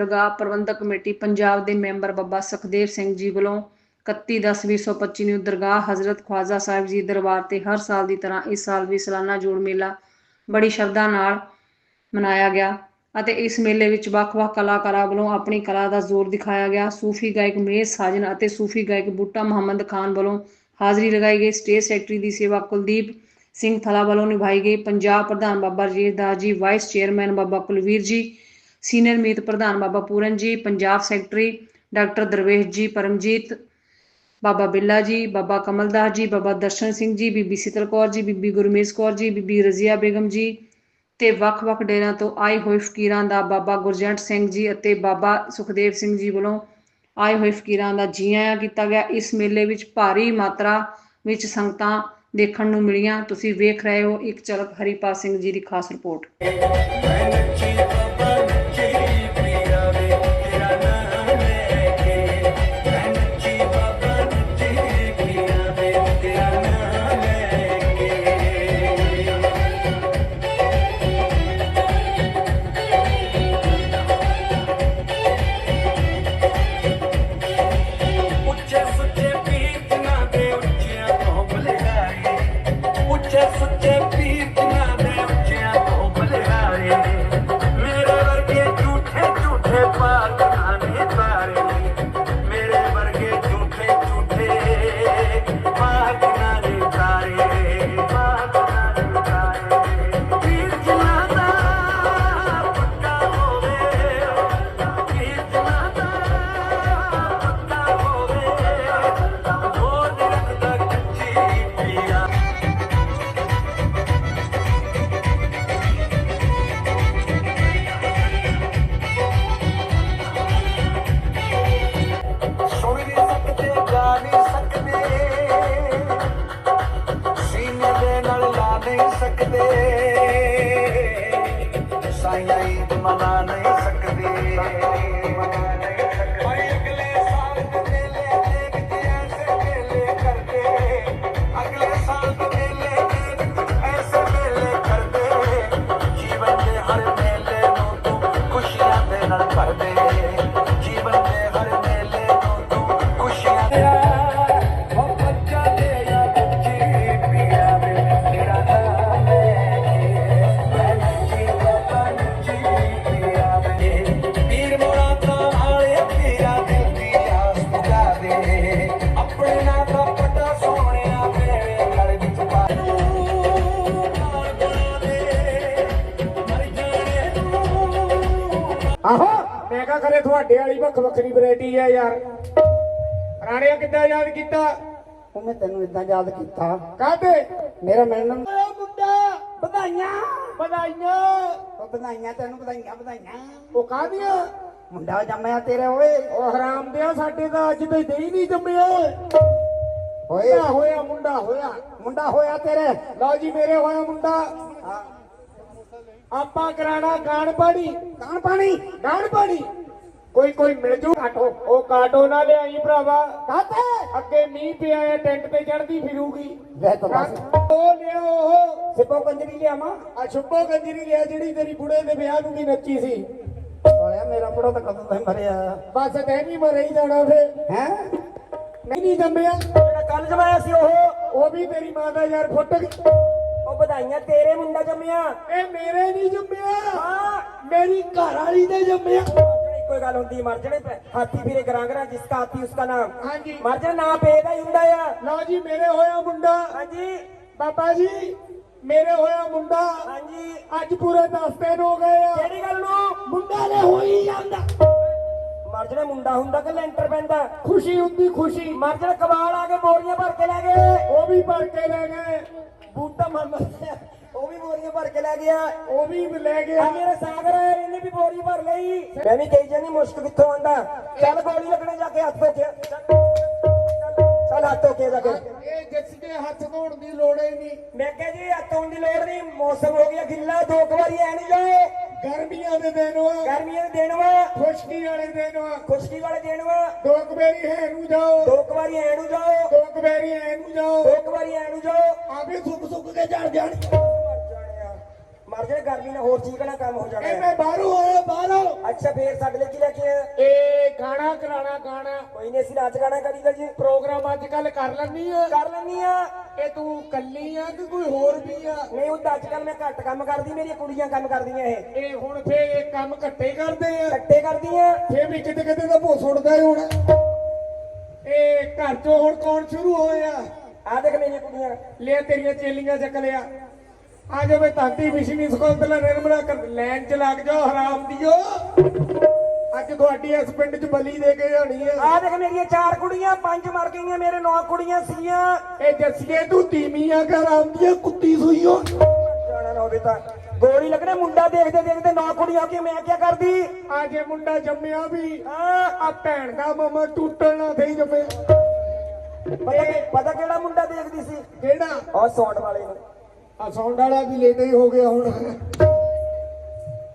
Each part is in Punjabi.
ਦਰਗਾਹ ਪ੍ਰਬੰਧਕ ਕਮੇਟੀ ਪੰਜਾਬ ਦੇ ਮੈਂਬਰ ਬਾਬਾ ਸੁਖਦੇਵ ਸਿੰਘ ਜੀ ਵੱਲੋਂ 31/10/2025 ਨੂੰ ਦਰਗਾਹ ਹਜ਼ਰਤ ਖਵਾਜਾ ਸਾਹਿਬ ਜੀ ਦਰਬਾਰ ਤੇ ਹਰ ਸਾਲ ਦੀ ਤਰ੍ਹਾਂ ਇਸ ਸਾਲ ਵੀ ਸਾਲਾਨਾ ਜੋੜ ਮੇਲਾ ਬੜੀ ਸ਼ਰਧਾ ਨਾਲ ਮਨਾਇਆ ਗਿਆ ਅਤੇ ਇਸ ਮੇਲੇ ਵਿੱਚ ਵੱਖ-ਵੱਖ ਕਲਾਕਾਰਾਂ ਵੱਲੋਂ ਆਪਣੀ ਕਲਾ ਦਾ ਜ਼ੋਰ ਦਿਖਾਇਆ ਗਿਆ। ਸੂਫੀ ਗਾਇਕ ਮੇਜ਼ ਸਾਜਨ ਅਤੇ ਸੂਫੀ ਗਾਇਕ ਬੂਟਾ ਮੁਹੰਮਦ ਖਾਨ ਵੱਲੋਂ ਹਾਜ਼ਰੀ ਲਗਾਈ ਗਈ। ਸਟੇਜ ਸੈਕਟਰੀ ਦੀ ਸੇਵਾ ਕੁਲਦੀਪ ਸਿੰਘ ਥਲਾ ਵੱਲੋਂ ਨਿਭਾਈ ਗਈ। ਪੰਜਾਬ ਪ੍ਰਧਾਨ ਬਾਬਾ ਰਜੀਤ ਦਾਸ ਜੀ, ਵਾਈਸ ਚੇਅਰਮੈਨ ਬਾਬਾ ਕੁਲਵੀਰ ਜੀ ਸੀਨੀਅਰ ਮੀਤ ਪ੍ਰਧਾਨ ਬਾਬਾ ਪੂਰਨ ਜੀ, ਪੰਜਾਬ ਸੈਕਟਰੀ ਡਾਕਟਰ ਦਰਵੇਸ਼ ਜੀ, ਪਰਮਜੀਤ, ਬਾਬਾ ਬਿੱਲਾ ਜੀ, ਬਾਬਾ ਕਮਲਦਾਸ ਜੀ, ਬਾਬਾ ਦਰਸ਼ਨ ਸਿੰਘ ਜੀ, ਬੀਬੀ ਸਿਤਲ ਕੌਰ ਜੀ, ਬੀਬੀ ਗੁਰਮੇਸ਼ ਕੌਰ ਜੀ, ਬੀਬੀ ਰਜ਼ੀਆ ਬੇਗਮ ਜੀ ਤੇ ਵੱਖ-ਵੱਖ ਡੇਰਿਆਂ ਤੋਂ ਆਏ ਹੋਏ ਫਕੀਰਾਂ ਦਾ ਬਾਬਾ ਗੁਰਜੰਟ ਸਿੰਘ ਜੀ ਅਤੇ ਬਾਬਾ ਸੁਖਦੇਵ ਸਿੰਘ ਜੀ ਵੱਲੋਂ ਆਏ ਹੋਏ ਫਕੀਰਾਂ ਦਾ ਜੀ ਆਇਆਂ ਕੀਤਾ ਗਿਆ। ਇਸ ਮੇਲੇ ਵਿੱਚ ਭਾਰੀ ਮਾਤਰਾ ਵਿੱਚ ਸੰਗਤਾਂ ਦੇਖਣ ਨੂੰ ਮਿਲੀਆਂ। ਤੁਸੀਂ ਵੇਖ ਰਹੇ ਹੋ ਇੱਕ ਚਲਕ ਹਰੀਪਾਲ ਸਿੰਘ ਜੀ ਦੀ ਖਾਸ ਰਿਪੋਰਟ। ਤੁਹਾਡੇ ਵਾਲੀ ਵੱਖ ਵੱਖਰੀ ਵੈਰਾਈਟੀ ਹੈ ਯਾਰ। ਰਾਣਿਆ ਕਿੱਦਾਂ ਯਾਦ ਕੀਤਾ? ਉਹ ਮੈਂ ਤੈਨੂੰ ਇਦਾਂ ਯਾਦ ਕੀਤਾ। ਕਾਹਤੇ? ਮੇਰਾ ਮਿਲਣ ਓਏ ਮੁੰਡਾ! ਵਧਾਈਆਂ! ਵਧਾਈਆਂ! ਉਹ ਵਧਾਈਆਂ ਤੈਨੂੰ ਵਧਾਈਆਂ ਵਧਾਈਆਂ। ਉਹ ਕਾਹਦੀਆਂ? ਮੁੰਡਾ ਜੰਮਿਆ ਤੇਰੇ ਓਏ। ਉਹ ਹਰਾਮ ਦਿਆ ਸਾਡੇ ਤਾਂ ਅੱਜ ਤੇ ਦੇਈ ਨਹੀਂ ਜੰਮਿਆ। ਓਏ। ਹੋਇਆ ਮੁੰਡਾ ਹੋਇਆ। ਮੁੰਡਾ ਹੋਇਆ ਤੇਰੇ। ਲਓ ਜੀ ਮੇਰੇ ਹੋਇਆ ਮੁੰਡਾ। ਆਪਾਂ ਕਰਾਣਾ ਗਾਣ ਪਾਣੀ ਕਾਣ ਪਾਣੀ ਗਾਣ ਪਾਣੀ ਕੋਈ ਕੋਈ ਮਿਲ ਜੂ। ਕਾਟੋ। ਉਹ ਕਾਟੋ ਨਾ ਲਿਆਈ ਭਰਾਵਾ। ਕਾਤੇ ਅੱਗੇ ਮੀਂਹ ਪਿਆ ਹੈ ਟੈਂਟ ਤੇ ਚੜਦੀ ਫਿਰੂਗੀ। ਲੈ ਤਾਂ ਬਸ ਉਹ ਲਿਆਓ ਉਹ। ਸਿਪੋ ਕੰਜਰੀ ਲਿਆਵਾਂ? ਆ ਛੁੱਪੋ ਕੰਜਰੀ ਲਿਆ ਜਿਹੜੀ ਤੇਰੀ ਬੁੜੇ ਦੇ ਵਿਆਹ ਨੂੰ ਵੀ ਨੱਚੀ ਸੀ। ਸਾਲਿਆ ਮੇਰਾ ਬੜਾ ਤਾਂ ਕਦੋਂ ਤਾਂ ਮਰਿਆ? ਬਸ ਤੈਨੂੰ ਹੀ ਮਰੇ ਹੀ ਜਾਣਾ ਫੇ ਹੈ? ਨਹੀਂ ਨਹੀਂ ਜੰਮਿਆ। ਜਿਹੜਾ ਕੱਲ ਜਮਾਇਆ ਸੀ ਉਹ। ਉਹ ਵੀ ਤੇਰੀ ਮਾਂ ਦਾ ਯਾਰ ਫੁੱਟ ਗਈ ਉਹ ਵਧਾਈਆਂ ਤੇਰੇ ਮੁੰਡਾ ਜੰਮਿਆ। ਇਹ ਮੇਰੇ ਨਹੀਂ ਜੰਮਿਆ। ਹਾਂ। ਮੇਰੀ ਘਰ ਵਾਲੀ ਦੇ ਜੰਮਿਆ। ਇੱਕੋ ਹੀ ਗੱਲ ਹੁੰਦੀ ਮਰ ਜਣੇ ਹਾਥੀ ਵੀਰੇ ਗਰਾਂਗਰਾ ਜਿਸਕਾ ਹਾਥੀ ਉਸਕਾ ਨਾਮ। ਹਾਂਜੀ। ਮਰ ਜਾ ਨਾ ਪੇ ਦਾ ਹੀ ਹੁੰਦਾ ਆ। ਲਓ ਜੀ ਮੇਰੇ ਹੋਇਆ ਮੁੰਡਾ। ਹਾਂਜੀ। ਬਾਬਾ ਜੀ ਮੇਰੇ ਹੋਇਆ ਮੁੰਡਾ। ਹਾਂਜੀ। ਅੱਜ ਪੂਰੇ 10 ਦਿਨ ਹੋ ਗਏ ਆ। ਕਿਹੜੀ ਗੱਲ ਨੂੰ? ਮੁੰਡਾ ਨੇ ਹੋ ਹੀ ਜਾਂਦਾ। ਮਰ ਜਣੇ ਮੁੰਡਾ ਹੁੰਦਾ ਕਿ ਲੈਂਟਰ ਪੈਂਦਾ? ਖੁਸ਼ੀ ਹੁੰਦੀ ਖੁਸ਼ੀ। ਮਰ ਜਣੇ ਕਬਾਲ ਆ ਕੇ ਬੋਰੀਆਂ ਭਰ ਕੇ ਲੈ ਗਏ। ਉਹ ਵੀ ਭਰ ਕੇ ਲੈ ਗਏ। ਬੂਟਾ ਮਾਮਾ ਉਹ ਵੀ ਬੋਰੀਆਂ ਭਰ ਕੇ ਲੈ ਗਿਆ। ਉਹ ਵੀ ਲੈ ਗਿਆ। ਆ ਮੇਰੇ ਸਾਗਰ ਇਹਨੇ ਵੀ ਬੋਰੀ ਭਰ ਲਈ। ਮੈਂ ਵੀ ਕਹੀ ਜਾਨੀ ਮੁਸ਼ਕ ਕਿੱਥੋਂ ਆਂਦਾ ਚੱਲ ਗੋਲੀ ਲੱਗਣੇ ਜਾ ਕੇ ਹੱਥ ਕੇ ਚੱਲ ਹੱਥ ਧੋ ਕੇ ਜਾ ਕੇ। ਇਹ ਜਿਸ ਦੇ ਹੱਥ ਧੋਣ ਦੀ ਲੋੜ ਹੀ ਨਹੀਂ। ਮੈਂ ਕਿਹਾ ਜੀ ਹੱਥ ਧੋਣ ਦੀ ਲੋੜ ਨਹੀਂ ਮੌਸਮ ਹੋ ਗਿਆ ਗਿੱਲਾ ਦੋ ਕੁ ਵਾਰੀ ਐ ਨਹੀਂ ਜਾਓ। ਗਰਮੀਆਂ ਦੇ ਦਿਨ ਵਾ। ਗਰਮੀਆਂ ਦੇ ਦਿਨ ਵਾ। ਖੁਸ਼ਕੀ ਵਾਲੇ ਦਿਨ ਵਾ। ਖੁਸ਼ਕੀ ਵਾਲੇ ਦਿਨ ਵਾ। ਦੋ ਕੁ ਵਾਰੀ ਹੈ ਨੂੰ ਜਾਓ। ਦੋ ਕੁ ਵਾਰੀ ਐ ਨੂੰ ਜਾਓ। ਦੋ ਕੁ ਵਾਰੀ ਐ ਨੂੰ ਜਾਓ। ਦੋ ਕੁ ਵਾਰੀ ਐ ਨੂੰ ਜਾਓ। ਆਪੇ ਸੁੱਕ ਸੁੱਕ ਕੇ ਝੜ ਜਾਣ ਮਰ ਜਾਏ ਗਰਮੀ ਨਾਲ ਹੋਰ ਚੀਕਣਾ ਕੰਮ ਹੋ ਜਾਣਾ ਇਹ ਹੈ। ਮੈਂ ਬਾਹਰੋਂ ਆਇਆ ਬਾਹਰੋਂ। ਅੱਛਾ ਫੇਰ ਸਾਡੇ ਲਈ ਕੀ ਲੈ ਕੇ ਆਇਆ ਇਹ ਗਾਣਾ ਕਰਾਣਾ ਗਾਣਾ। ਕੋਈ ਨਹੀਂ ਅਸੀਂ ਨਾਚ ਗਾਣਾ ਕਰੀਦਾ ਜੀ। ਪ੍ਰੋਗਰਾਮ ਅੱਜ ਕੱਲ ਕਰ ਲੈਣੀ ਆ। ਕਰ ਲੈਣੀ ਆ। ਇਹ ਤੂੰ ਕੱਲੀ ਆ ਕਿ ਕੋਈ ਹੋਰ ਵੀ ਆ? ਨਹੀਂ ਉਹ ਅੱਜ ਕੱਲ ਮੈਂ ਘੱਟ ਕੰਮ ਕਰਦੀ ਮੇਰੀਆਂ ਕੁੜੀਆਂ ਕੰਮ ਕਰਦੀਆਂ ਇਹ। ਇਹ ਹੁਣ ਫੇਰ ਇਹ ਕੰਮ ਘੱਟੇ ਕਰਦੇ ਆ। ਕੱਟੇ ਕਰਦੀਆਂ। ਫੇਰ ਵੀ ਕਿਤੇ ਕਿਤੇ ਦਾ ਭੋ ਸੁੱਟਦਾ ਹੀ ਹੁਣ। ਇਹ ਘਰ ਚੋਂ ਹੁਣ ਕੌਣ ਸ਼ੁਰੂ ਹੋਇਆ? ਆ ਦੇਖ ਮੇਰੀਆਂ ਕੁੜੀਆਂ। ਲੈ ਤੇਰੀਆਂ ਚੇਲੀਆਂ ਚੱਕ ਲਿਆ। ਆ ਜਾ ਮੈਂ ਤਾਂਤੀ ਮਿਸ਼ਨੀ ਸਕੂਲ ਤੇ ਨਿਰਮਲਾ ਕਰ ਲੈਣ ਚ ਲੱਗ ਜਾਓ ਹਰਾਮ ਦਿਓ। ਅੱਜ ਤੁਹਾਡੀ ਇਸ ਪਿੰਡ ਚ ਬਲੀ ਦੇ ਕੇ ਜਾਣੀ ਆ। ਆ ਦੇਖ ਮੇਰੀਆਂ ਚਾਰ ਕੁੜੀਆਂ ਪੰਜ ਮਰ ਗਈਆਂ ਮੇਰੇ ਨੌ ਕੁੜੀਆਂ ਸੀਗੀਆਂ ਇਹ ਜੱਸੀਏ ਤੂੰ ਤੀਮੀਆਂ ਕਰ ਆਉਂਦੀ ਕੁੱਤੀ ਸੂਈਓ ਜਾਣਾ ਨਾ ਹੋਵੇ ਤਾਂ। ਗੋਲੀ ਲੱਗਣੇ ਮੁੰਡਾ ਦੇਖਦੇ ਦੇਖਦੇ ਨੌ ਕੁੜੀਆਂ ਕਿ ਮੈਂ ਕੀ ਕਰਦੀ? ਆ ਜੇ ਮੁੰਡਾ ਜੰਮਿਆ ਵੀ ਆ ਭੈਣ ਦਾ ਮਮਾ ਟੁੱਟਣ ਨਾ થઈ ਜੰਮਿਆ ਪਤਾ ਪਤਾ ਕਿਹੜਾ ਮੁੰਡਾ ਦੇਖਦੀ ਸੀ? ਕਿਹੜਾ? ਉਹ ਸੌਂਡ ਵਾਲੇ ਨੂੰ। ਆ ਸੌਂਡ ਵਾਲਾ ਵੀ ਲੇਟੇ ਹੀ ਹੋ ਗਿਆ ਹੁਣ।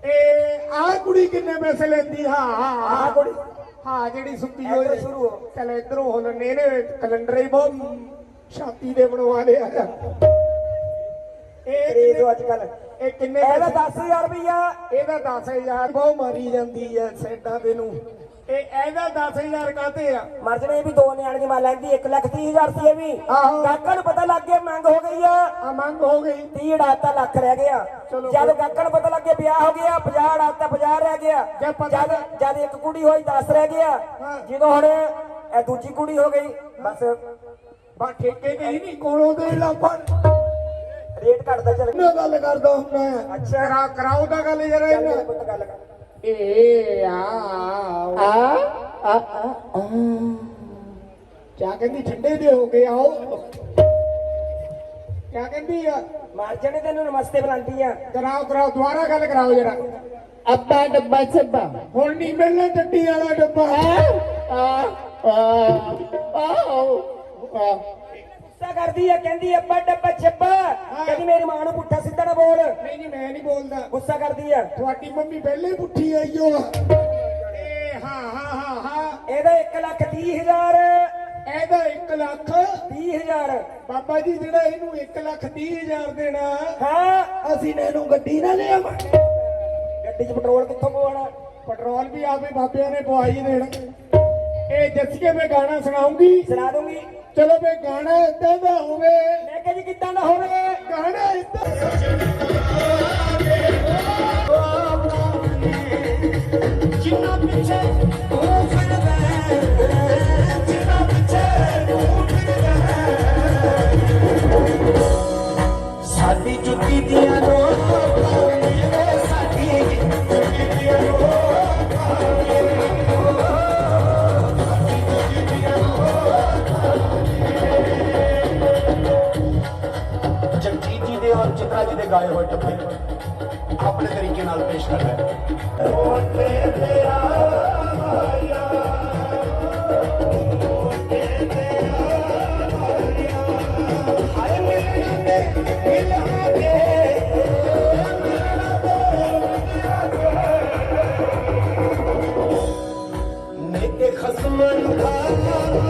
ਇਹ ਆ ਕੁੜੀ ਕਿੰਨੇ ਪੈਸੇ ਲੈਂਦੀ? ਹਾਂ ਆਹ ਕੁੜੀ। ਹਾਂ ਜਿਹੜੀ ਸੁੱਤੀ ਹੋਈ। ਸ਼ੁਰੂ ਹੋ। ਚਲ ਇਧਰੋਂ ਹੋ ਲੈਣੇ ਨੇ ਕੈਲੰਡਰ ਹੀ ਬਹੁਤ ਛਾਤੀ ਦੇ ਬਣਵਾ ਲਿਆ। ਇਹ ਕਿੰਨੇ- ਅੱਜ ਕੱਲ ਇਹ ਕਿੰਨੇ ਇਹਦਾ ਪੈਸੇ? 10000 ਰੁਪਈਆ। ਇਹਦਾ 10000 ਬਹੁਤ ਮਾਰੀ ਜਾਂਦੀ ਐ ਸੈਂਟਾਂ ਦੇ ਨੂੰ। ਇਹ ਇਹਦਾ 10000 ਕਾਤੇ ਆ? ਮਰ ਜਣੇ ਵੀ ਦੋ ਨਿਆਣੇ ਦੀ ਮਾਂ ਲੈਂਦੀ 1 ਲੱਖ 30 ਹਜ਼ਾਰ ਸੀ ਇਹ ਵੀ। ਆਹੋ। ਕਾਕਾ ਨੂੰ ਪਤਾ ਲੱਗ ਗਿਆ ਮੰਗ ਹੋ ਗਈ ਆ। ਆ ਮੰਗ ਹੋ ਗਈ। 30 ਉਡਾਤਾ ਲੱਖ ਰਹਿ ਗਿਆ। ਚਲੋ ਜਦ ਕਾਕਾ ਨੂੰ ਪਤਾ ਲੱਗਿਆ ਵਿਆਹ ਹੋ ਗਿਆ 50 ਉਡਾਤਾ 50 ਰਹਿ ਗਿਆ। ਜੇ ਪਤਾ ਜਦ ਜਦ ਇੱਕ ਕੁੜੀ ਹੋਈ 10 ਰਹਿ ਗਿਆ। ਹਾਂ। ਜਦੋਂ ਹੁਣ ਇਹ ਦੂਜੀ ਕੁੜੀ ਹੋ ਗਈ ਬਸ ਬਾ ਠੇਕੇ ਗਈ ਨਹੀਂ ਕੋਲੋਂ ਦੇ ਲਾਪਾਂ ਰੇਟ ਘਟਦਾ ਚੱਲ ਨਾ ਗੱਲ ਕਰਦਾ ਹੁੰਦਾ। ਅੱਛਾ। ਕਰਾ ਕਰਾਓ ਤਾਂ ਗੱਲ ਜਰਾ ਇਹਨਾਂ। ਪੁੱਤ ਗੱਲ ਕਰ। ਏ ਆ ਆ ਆ ਆ। ਆ ਕਿਆ ਕਹਿੰਦੀ? ਠੰਡੇ ਦੇ ਹੋ ਗਏ ਆਓ। ਕਿਆ ਕਹਿੰਦੀ ਆ? ਮਰ ਜਣੇ ਤੈਨੂੰ ਨਮਸਤੇ ਬੁਲਾਉਂਦੀ ਆ। ਕਰਾਓ ਕਰਾਓ ਦੁਬਾਰਾ ਗੱਲ ਕਰਾਓ ਜਰਾ। ਅੱਬਾ ਡੱਬਾ ਛੱਬਾ ਹੁਣ ਨਹੀਂ ਮਿਲਣਾ ਟੱਟੀ ਵਾਲਾ ਡੱਬਾ। ਆ ਆ ਆ ਗੁੱਸਾ ਕਰਦੀ ਆ ਕਹਿੰਦੀ ਅੱਬਾ ਡੱਬਾ ਛੱਬਾ ਕਹਿੰਦੀ ਮੇਰੀ ਮਾਂ ਨੂੰ ਪੁੱਠਾ ਸਿੱਧਾ ਨਾ ਬੋਲ। ਨਹੀਂ ਨਹੀਂ ਮੈਂ ਨਹੀਂ ਬੋਲਦਾ। ਗੁੱਸਾ ਕਰਦੀ ਆ। ਤੁਹਾਡੀ ਮੰਮੀ ਪਹਿਲੇ ਹੀ ਪੁੱਠੀ ਆਈ ਓ ਏ ਹਾਂ ਹਾਂ ਹਾਂ ਹਾਂ। ਇਹਦਾ 1 ਲੱਖ 30 ਹਜ਼ਾਰ। ਇਹਦਾ 1 ਲੱਖ 30 ਹਜ਼ਾਰ। ਬਾਬਾ ਜੀ ਜਿਹੜਾ ਇਹਨੂੰ 1 ਲੱਖ 30 ਹਜ਼ਾਰ ਦੇਣਾ ਹਾਂ। ਅਸੀਂ ਨੇ ਇਹਨੂੰ ਗੱਡੀ ਨਾ ਲਿਆਵਾਂਗੇ ਗੱਡੀ 'ਚ ਪੈਟਰੋਲ ਕਿੱਥੋਂ ਪਵਾਉਣਾ? ਪੈਟਰੋਲ ਵੀ ਆਪੇ ਬਾਬਿਆਂ ਨੇ ਪਵਾਈ ਦੇਣਾ। ਇਹ ਜੱਸੀਏ ਮੈਂ ਗਾਣਾ ਸੁਣਾਉਂਗੀ। ਸੁਣਾ ਦੂੰਗੀ। ਚਲੋ ਵੇ ਗਾਣਾ ਏਦਾਂ ਦਾ ਹੋਵੇ ਮੈਂ ਕਿਹਾ ਜੀ ਕਿੱਦਾਂ ਦਾ ਹੋਵੇ ਗਾਣਾ ਏਦਾਂ ਜਿੰਨਾ ਪਿੱਛੇ ਉਹ ਫਿਰਦਾ ਹੈ ਜਿੰਨਾ ਪਿੱਛੇ ਉਹ ਫਿਰਦਾ ਹੈ ਸਾਡੀ ਜੁੱਤੀ ਦੀਆਂ ਨੋਕਾਂ ਜੀ ਦੇ ਗਾਏ ਹੋਏ ਟੱਪੇ ਆਪਣੇ ਤਰੀਕੇ ਨਾਲ ਪੇਸ਼ ਕਰ ਰਿਹਾ ਹੈ ਨੇਕੇ ਖਸਮਨ ਖਾਇਆ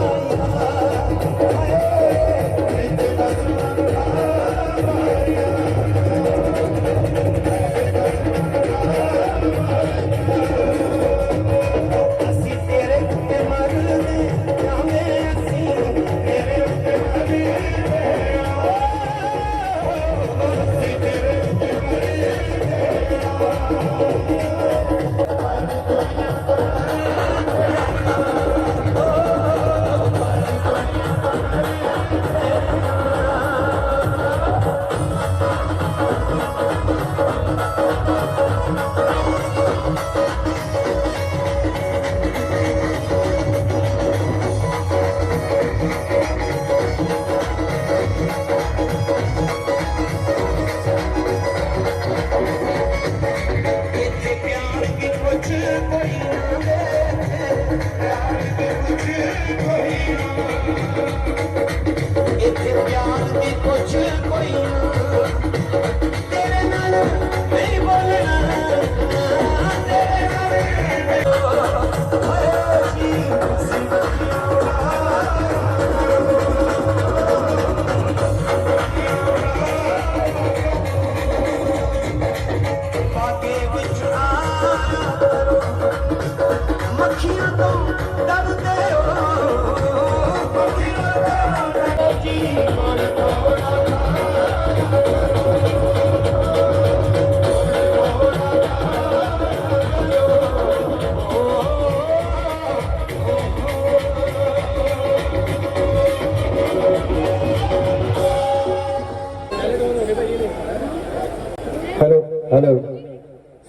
ਹੈਲੋ।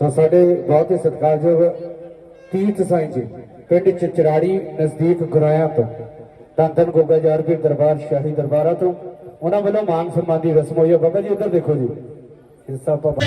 ਸੋ ਸਾਡੇ ਬਹੁਤ ਹੀ ਸਤਿਕਾਰਯੋਗ ਤੀਰਥ ਸਾਈਂ ਜੀ, ਪਿੰਡ ਚਚਰਾੜੀ ਨਜ਼ਦੀਕ ਗੁਰਾਇਆ ਤੋਂ ਧੰਨ ਧੰਨ ਗੋਗਾ ਜਾਰਪੀਰ ਦਰਬਾਰ, ਸ਼ਾਹੀ ਦਰਬਾਰਾਂ ਤੋਂ। ਉਹਨਾਂ ਵੱਲੋਂ ਮਾਨ ਸਨਮਾਨ ਦੀ ਰਸਮ ਹੋਈ ਹੈ। ਬਾਬਾ ਜੀ ਉੱਧਰ ਦੇਖੋ ਜੀ। ਹਿੱਸਾ ਪਾਪਾ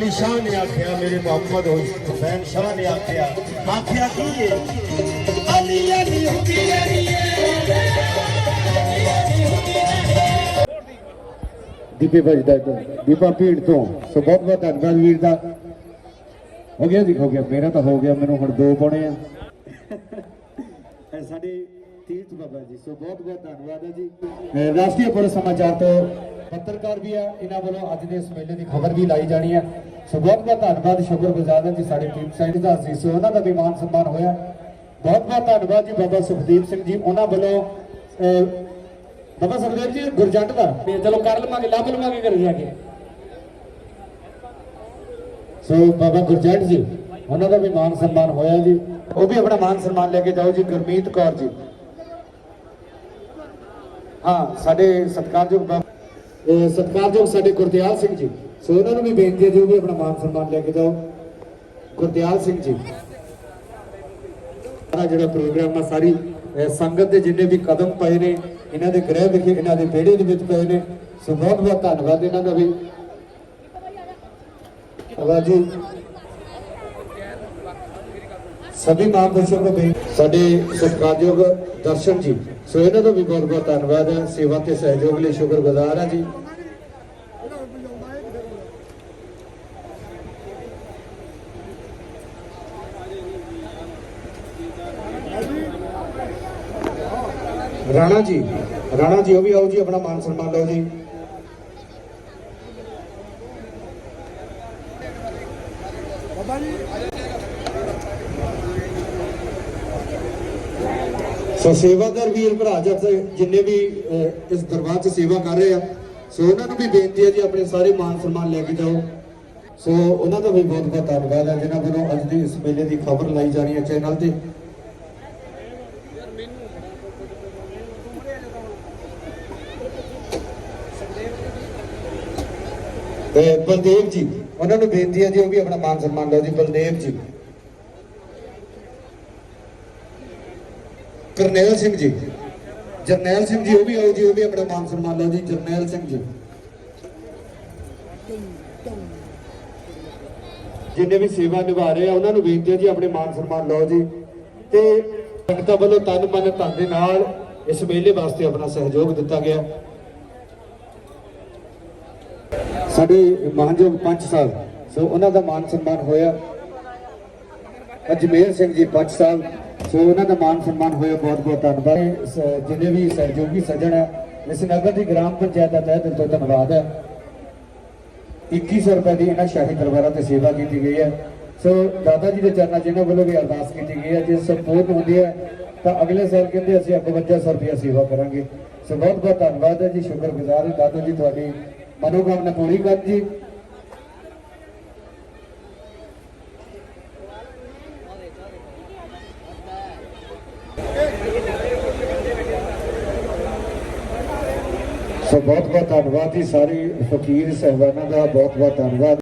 ਅਲੀ ਸ਼ਾਹ ਨੇ ਆਖਿਆ ਮੇਰੇ ਮੁਹੰਮਦ ਹੁਸੈਨ ਸ਼ਾਹ ਨੇ ਆਖਿਆ ਆਖਿਆ ਕੀ ਹੈ ਅਲੀ ਅਲੀ ਹੁਬੀ ਦੀਪੇ ਭਾਜੀ ਦਾ ਦੀਪਾ ਭੀੜ ਤੋਂ। ਸੋ ਬਹੁਤ ਬਹੁਤ ਧੰਨਵਾਦ ਵੀਰ ਦਾ। ਹੋ ਗਿਆ ਜੀ ਹੋ ਗਿਆ। ਮੇਰਾ ਤਾਂ ਹੋ ਗਿਆ ਮੈਨੂੰ ਹੁਣ ਦੋ ਪਾਉਣੇ ਆ। ਸਾਡੇ ਤੀਰਥ ਬਾਬਾ ਜੀ ਸੋ ਬਹੁਤ ਬਹੁਤ ਧੰਨਵਾਦ ਹੈ ਜੀ। ਰਾਸ਼ਟਰੀ ਪੁਲਿਸ ਸਮਾਚਾਰ ਤੋਂ ਪੱਤਰਕਾਰ ਵੀ ਆ ਇਹਨਾਂ ਵੱਲੋਂ ਅੱਜ ਦੇ ਇਸ ਮੇਲੇ ਦੀ ਖਬਰ ਵੀ ਲਾਈ ਜਾਣੀ ਹੈ ਸੋ ਬਹੁਤ ਬਹੁਤ ਧੰਨਵਾਦ ਸ਼ੁਕਰਗੁਜ਼ਾਰ ਹਾਂ ਜੀ ਸਾਡੇ ਟੀਮ ਸਾਈਡ ਦਾ ਸੀ ਸੋ ਉਹਨਾਂ ਦਾ ਵੀ ਮਾਨ ਸਨਮਾਨ ਹੋਇਆ। ਬਹੁਤ ਬਹੁਤ ਧੰਨਵਾਦ ਜੀ ਬਾਬਾ ਸੁਖਦੀਪ ਸਿੰਘ ਜੀ ਉਹਨਾਂ ਵੱਲੋਂ ਬਾਬਾ ਸੁਖਦੇਵ ਜੀ ਗੁਰਜੰਟ ਦਾ। ਚਲੋ ਕਰ ਲਵਾਂਗੇ ਲੱਭ ਲਵਾਂਗੇ ਘਰੇ ਜਾ ਕੇ। ਸੋ ਬਾਬਾ ਗੁਰਜੰਟ ਜੀ ਉਹਨਾਂ ਦਾ ਵੀ ਮਾਨ ਸਨਮਾਨ ਹੋਇਆ ਜੀ। ਉਹ ਵੀ ਆਪਣਾ ਮਾਨ ਸਨਮਾਨ ਲੈ ਕੇ ਜਾਓ ਜੀ ਗੁਰਮੀਤ ਕੌਰ ਜੀ। ਹਾਂ ਸਾਡੇ ਸਤਿਕਾਰਯੋਗ ਸਤਿਕਾਰਯੋਗ ਸਾਡੇ ਗੁਰਦਿਆਲ ਸਿੰਘ ਜੀ। ਸੋ ਉਹਨਾਂ ਨੂੰ ਵੀ ਬੇਨਤੀ ਹੈ, ਜੀ ਵੀ ਆਪਣਾ ਮਾਨ ਸਨਮਾਨ ਲੈ ਕੇ ਜਾਓ। ਗੁਰਦਿਆਲ ਸਿੰਘ ਜੀ। ਸਾਰਾ ਜਿਹੜਾ ਪ੍ਰੋਗਰਾਮ ਆ, ਸਾਰੀ ਸੰਗਤ ਦੇ ਜਿੰਨੇ ਵੀ ਕਦਮ ਪਏ ਨੇ, ਇਹਨਾਂ ਦੇ ਗ੍ਰਹਿ ਵਿਖੇ, ਇਹਨਾਂ ਦੇ ਵਿਹੜੇ ਦੇ ਵਿੱਚ ਪਏ ਨੇ। ਸੋ ਬਹੁਤ ਬਹੁਤ ਧੰਨਵਾਦ ਇਹਨਾਂ ਦਾ ਵੀ। ਆਵਾਜ਼ ਜੀ, ਸਭੀ ਮਹਾਂਪੁਰਸ਼ੋਂ ਕੋ ਬੇਨ ਸਾਡੇ ਸਤਿਕਾਰਯੋਗ ਦਰਸ਼ਨ ਜੀ, ਸੋ ਇਹਨਾਂ ਦਾ ਵੀ ਬਹੁਤ ਬਹੁਤ ਧੰਨਵਾਦ ਹੈ। ਸੇਵਾ ਤੇ ਸਹਿਯੋਗ ਲਈ ਸ਼ੁਕਰਗੁਜ਼ਾਰ ਹਾਂ ਜੀ। ਰਾਣਾ ਜੀ ਰਾਣਾ ਜੀ, ਉਹ ਵੀ ਆਓ ਜੀ, ਆਪਣਾ ਮਾਨ ਸਨਮਾਨ ਲਓ ਜੀ। ਸੋ ਸੇਵਾਦਾਰ ਵੀਰ ਭਰਾ, ਜਦ ਜਿੰਨੇ ਵੀ ਇਸ ਦਰਬਾਰ 'ਚ ਸੇਵਾ ਕਰ ਰਹੇ ਆ, ਸੋ ਉਹਨਾਂ ਨੂੰ ਵੀ ਬੇਨਤੀ ਹੈ ਜੀ, ਆਪਣੇ ਸਾਰੇ ਮਾਨ ਸਨਮਾਨ ਲੈ ਕੇ ਜਾਓ। ਸੋ ਉਹਨਾਂ ਦਾ ਵੀ ਬਹੁਤ ਬਹੁਤ ਧੰਨਵਾਦ ਹੈ, ਜਿਨ੍ਹਾਂ ਵੱਲੋਂ ਅੱਜ ਦੀ ਇਸ ਮੇਲੇ ਦੀ ਖਬਰ ਲਾਈ ਜਾ ਰਹੀ ਹੈ ਚੈਨਲ ਤੇ। ਤੇ ਬਲਦੇਵ ਜੀ ਉਹਨਾਂ ਨੂੰ ਬੇਨਤੀ ਹੈ ਜੀ, ਉਹ ਵੀ ਆਪਣਾ ਮਾਨ ਸਨਮਾਨ ਲਓ ਜੀ, ਬਲਦੇਵ ਜੀ ਕਰਨੈਲ ਸਿੰਘ ਜੀ। ਜਰਨੈਲ ਸਿੰਘ ਜੀ, ਉਹ ਵੀ ਆਓ ਜੀ, ਉਹ ਵੀ ਆਪਣਾ ਮਾਨ ਸਨਮਾਨ ਲਓ ਜੀ, ਜਰਨੈਲ ਸਿੰਘ ਜੀ। ਜਿੰਨੇ ਵੀ ਸੇਵਾ ਨਿਭਾ ਰਹੇ ਆ, ਉਹਨਾਂ ਨੂੰ ਬੇਨਤੀ ਹੈ ਜੀ, ਆਪਣੇ ਮਾਨ ਸਨਮਾਨ ਲਓ ਜੀ। ਤੇ ਸੰਗਤਾਂ ਵੱਲੋਂ ਤਨ ਮਨ ਧਨ ਦੇ ਨਾਲ ਇਸ ਮੇਲੇ ਵਾਸਤੇ ਆਪਣਾ ਸਹਿਯੋਗ ਦਿੱਤਾ ਗਿਆ। ਸਾਡੇ ਮਾਨਯੋਗ ਪੰਚ ਸਾਹਿਬ ਸੋ ਉਹਨਾਂ ਦਾ ਮਾਨ ਸਨਮਾਨ ਹੋਇਆ। ਅਜਮੇਰ ਸਿੰਘ ਜੀ ਪੰਚ ਸਾਹਿਬ ਸੋ ਉਹਨਾਂ ਦਾ ਮਾਨ ਸਨਮਾਨ ਹੋਇਆ ਬਹੁਤ ਬਹੁਤ ਧੰਨਵਾਦ ਜਿੰਨੇ ਵੀ ਸਹਿਯੋਗੀ ਸੱਜਣ ਹੈ ਇਸ ਨਗਰ ਦੀ ਗ੍ਰਾਮ ਪੰਚਾਇਤ ਦਾ ਤਹਿ ਦਿਲ ਤੋਂ ਧੰਨਵਾਦ ਹੈ। 2100 ਰੁਪਏ ਦੀ ਇਹਨਾਂ ਸ਼ਾਹੀ ਦਰਬਾਰਾਂ ਤੇ ਸੇਵਾ ਕੀਤੀ ਗਈ ਹੈ। ਸੋ ਦਾਦਾ ਜੀ ਦੇ ਚਰਨਾਂ 'ਚ ਵੱਲੋਂ ਵੀ ਅਰਦਾਸ ਕੀਤੀ ਗਈ ਹੈ, ਜੇ ਸਪੋਰਟ ਹੁੰਦੀ ਹੈ, ਤਾਂ ਅਗਲੇ ਸਾਲ ਕਹਿੰਦੇ ਅਸੀਂ 5200 ਰੁਪਏ ਸੇਵਾ ਕਰਾਂਗੇ। ਸੋ ਬਹੁਤ ਬਹੁਤ ਧੰਨਵਾਦ ਹੈ ਜੀ, ਸ਼ੁਕਰਗੁਜ਼ਾਰ ਹਾਂ। ਦਾਦਾ ਜੀ, ਤੁਹਾਡੀ ਮਨੋਕਾਮਨਾ ਪੂਰੀ ਕਰ ਜੀ ਸੋ ਬਹੁਤ ਬਹੁਤ ਧੰਨਵਾਦ ਜੀ ਸਾਰੇ ਫਕੀਰ ਸਹਿਬਾਨਾਂ ਦਾ ਬਹੁਤ ਬਹੁਤ ਧੰਨਵਾਦ